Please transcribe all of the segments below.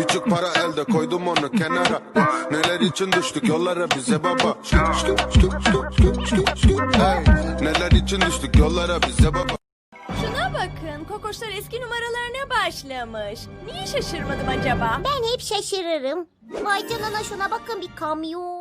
Küçük para elde koydum onu kenara Neler için düştük yollara bize baba Hey, Neler için düştük yollara bize baba Şuna bakın, kokoşlar eski numaralarına başlamış. Niye şaşırmadım acaba? Ben hep şaşırırım. Vay canına şuna bakın bir kamyon.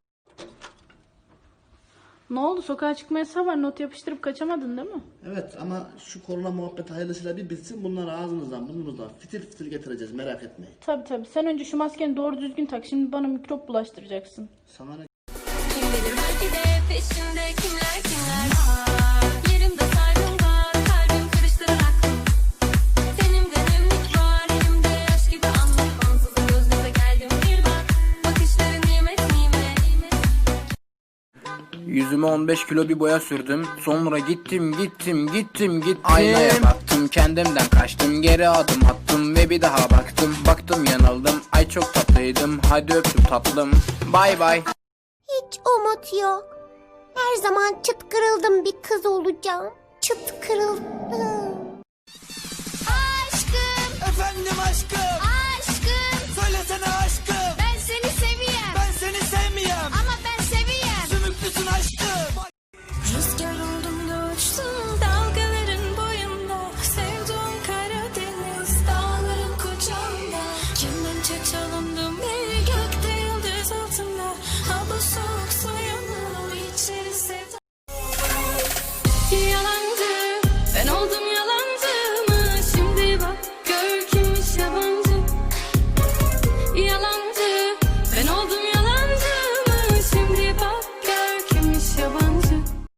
Ne oldu? Sokağa çıkma yasağı var. Not yapıştırıp kaçamadın değil mi? Evet ama şu korona muhabbeti hayırlısıyla bir bitsin bunları ağzınızdan burnunuzdan fitil fitil getireceğiz merak etmeyin. Tabi tabi. Sen önce şu maskeni doğru düzgün tak. Şimdi bana mikrop bulaştıracaksın. Sana ne Yüzüme 15 kilo bir boya sürdüm. Sonra gittim gittim gittim gittim. Aynaya baktım kendimden kaçtım. Geri adım attım ve bir daha baktım. Baktım yanıldım. Ay çok tatlıydım. Hadi öptüm tatlım. Bay bay. Hiç umut yok. Her zaman çıt kırıldım bir kız olacağım. Çıt kırıldım.